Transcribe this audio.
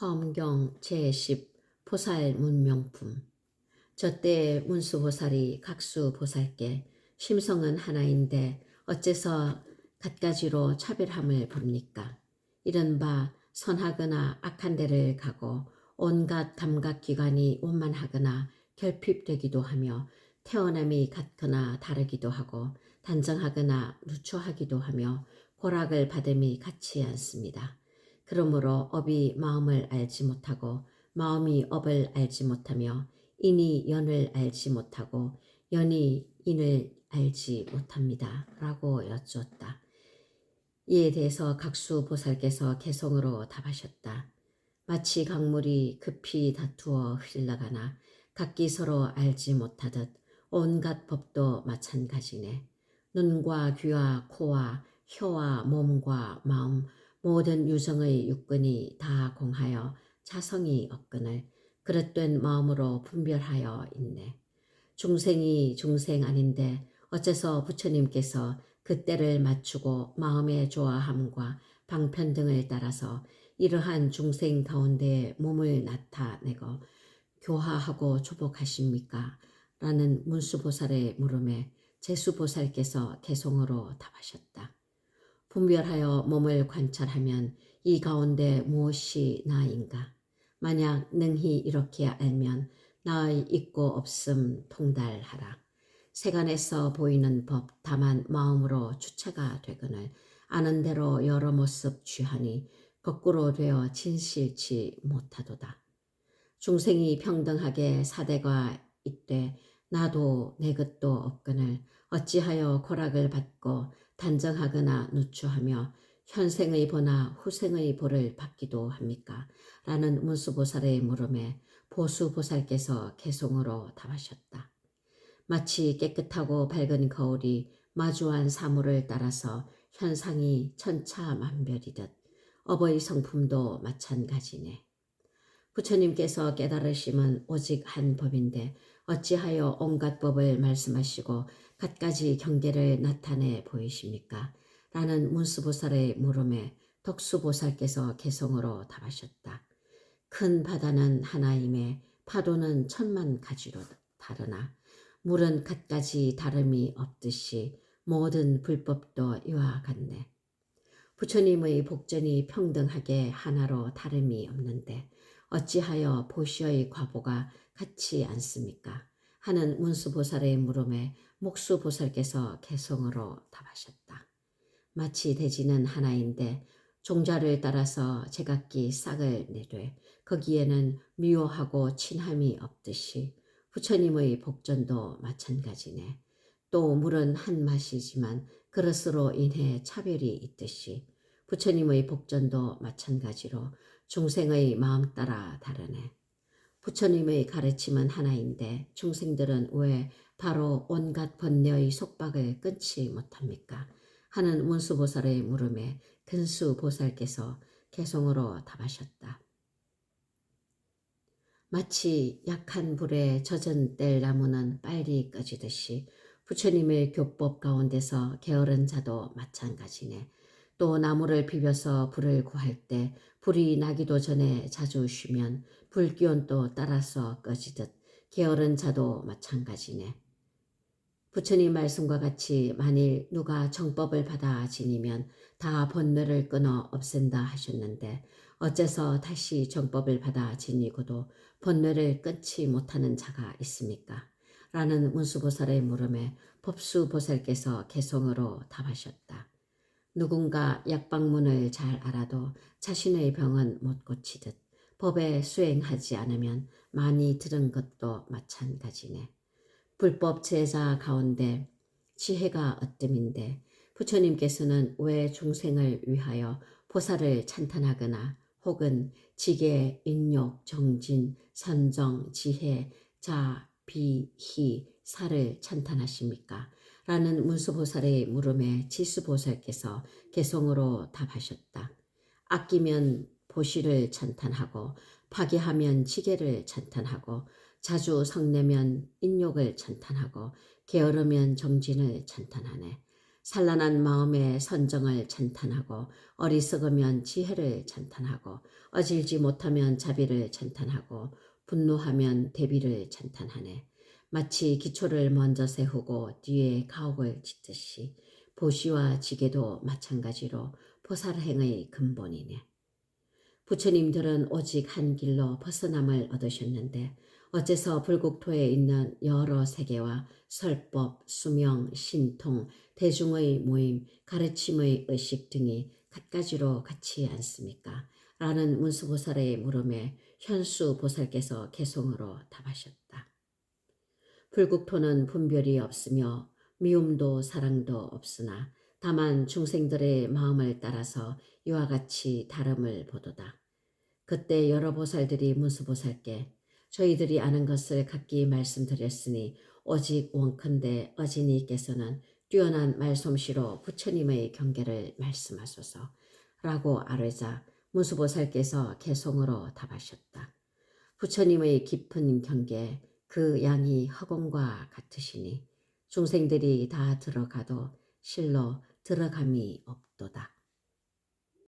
화엄경 제10 보살 문명품 저때 문수보살이 각수보살께 심성은 하나인데 어째서 갖가지로 차별함을 봅니까? 이른바 선하거나 악한 데를 가고 온갖 감각기관이 원만하거나 결핍되기도 하며 태어남이 같거나 다르기도 하고 단정하거나 누추하기도 하며 고락을 받음이 같지 않습니다. 그러므로 업이 마음을 알지 못하고 마음이 업을 알지 못하며 인이 연을 알지 못하고 연이 인을 알지 못합니다. 라고 여쭈었다. 이에 대해서 각수 보살께서 개성으로 답하셨다. 마치 강물이 급히 다투어 흘러가나 각기 서로 알지 못하듯 온갖 법도 마찬가지네. 눈과 귀와 코와 혀와 몸과 마음 모든 유성의 육근이 다 공하여 자성이 없거늘 그릇된 마음으로 분별하여 있네. 중생이 중생 아닌데 어째서 부처님께서 그때를 맞추고 마음의 좋아함과 방편 등을 따라서 이러한 중생 가운데 몸을 나타내고 교화하고 조복하십니까? 라는 문수보살의 물음에 제수보살께서 개송으로 답하셨다. 분별하여 몸을 관찰하면 이 가운데 무엇이 나인가? 만약 능히 이렇게 알면 나의 있고 없음 통달하라. 세간에서 보이는 법 다만 마음으로 주체가 되거늘 아는 대로 여러 모습 취하니 거꾸로 되어 진실치 못하도다. 중생이 평등하게 사대가 있되 나도 내 것도 없거늘 어찌하여 고락을 받고 단정하거나 누추하며 현생의 보나 후생의 보를 받기도 합니까? 라는 문수보살의 물음에 보수보살께서 개송으로 답하셨다. 마치 깨끗하고 밝은 거울이 마주한 사물을 따라서 현상이 천차만별이듯 어버이 성품도 마찬가지네. 부처님께서 깨달으심은 오직 한 법인데 어찌하여 온갖 법을 말씀하시고 갖가지 경계를 나타내 보이십니까? 라는 문수보살의 물음에 덕수보살께서 개성으로 답하셨다. 큰 바다는 하나임에 파도는 천만 가지로 다르나 물은 갖가지 다름이 없듯이 모든 불법도 이와 같네. 부처님의 복전이 평등하게 하나로 다름이 없는데 어찌하여 보시의 과보가 같지 않습니까? 하는 문수보살의 물음에 목수보살께서 개성으로 답하셨다. 마치 대지는 하나인데 종자를 따라서 제각기 싹을 내되 거기에는 미워하고 친함이 없듯이 부처님의 복전도 마찬가지네. 또 물은 한 맛이지만 그릇으로 인해 차별이 있듯이 부처님의 복전도 마찬가지로 중생의 마음 따라 다르네. 부처님의 가르침은 하나인데 중생들은 왜 바로 온갖 번뇌의 속박을 끊지 못합니까? 하는 문수보살의 물음에 근수보살께서 개성으로 답하셨다. 마치 약한 불에 젖은 뗄나무는 빨리 꺼지듯이 부처님의 교법 가운데서 게으른 자도 마찬가지네. 또 나무를 비벼서 불을 구할 때 불이 나기도 전에 자주 쉬면 불기운도 따라서 꺼지듯 게으른 자도 마찬가지네. 부처님 말씀과 같이 만일 누가 정법을 받아 지니면 다 번뇌를 끊어 없앤다 하셨는데 어째서 다시 정법을 받아 지니고도 번뇌를 끊지 못하는 자가 있습니까? 라는 문수보살의 물음에 법수보살께서 개성으로 답하셨다. 누군가 약방문을 잘 알아도 자신의 병은 못 고치듯 법에 수행하지 않으면 많이 들은 것도 마찬가지네. 불법 제자 가운데 지혜가 어뜸인데 부처님께서는 왜 중생을 위하여 보살을 찬탄하거나 혹은 지계, 인욕, 정진, 선정, 지혜, 자, 비, 희, 사를 찬탄하십니까? 라는 문수보살의 물음에 지수보살께서 개성으로 답하셨다. 아끼면 보시를 찬탄하고 파괴하면 지게를 찬탄하고 자주 성내면 인욕을 찬탄하고 게으르면 정진을 찬탄하네. 산란한 마음의 선정을 찬탄하고 어리석으면 지혜를 찬탄하고 어질지 못하면 자비를 찬탄하고 분노하면 대비를 찬탄하네. 마치 기초를 먼저 세우고 뒤에 가옥을 짓듯이 보시와 지게도 마찬가지로 보살행의 근본이네. 부처님들은 오직 한 길로 벗어남을 얻으셨는데 어째서 불국토에 있는 여러 세계와 설법, 수명, 신통, 대중의 모임, 가르침의 의식 등이 갖가지로 같지 않습니까? 라는 문수보살의 물음에 현수보살께서 개송으로 답하셨다. 불국토는 분별이 없으며 미움도 사랑도 없으나 다만 중생들의 마음을 따라서 이와 같이 다름을 보도다. 그때 여러 보살들이 문수보살께 저희들이 아는 것을 각기 말씀드렸으니 오직 원컨대 어진이께서는 뛰어난 말솜씨로 부처님의 경계를 말씀하소서 라고 아뢰자 문수보살께서 개송으로 답하셨다. 부처님의 깊은 경계 그 양이 허공과 같으시니 중생들이 다 들어가도 실로 들어감이 없도다.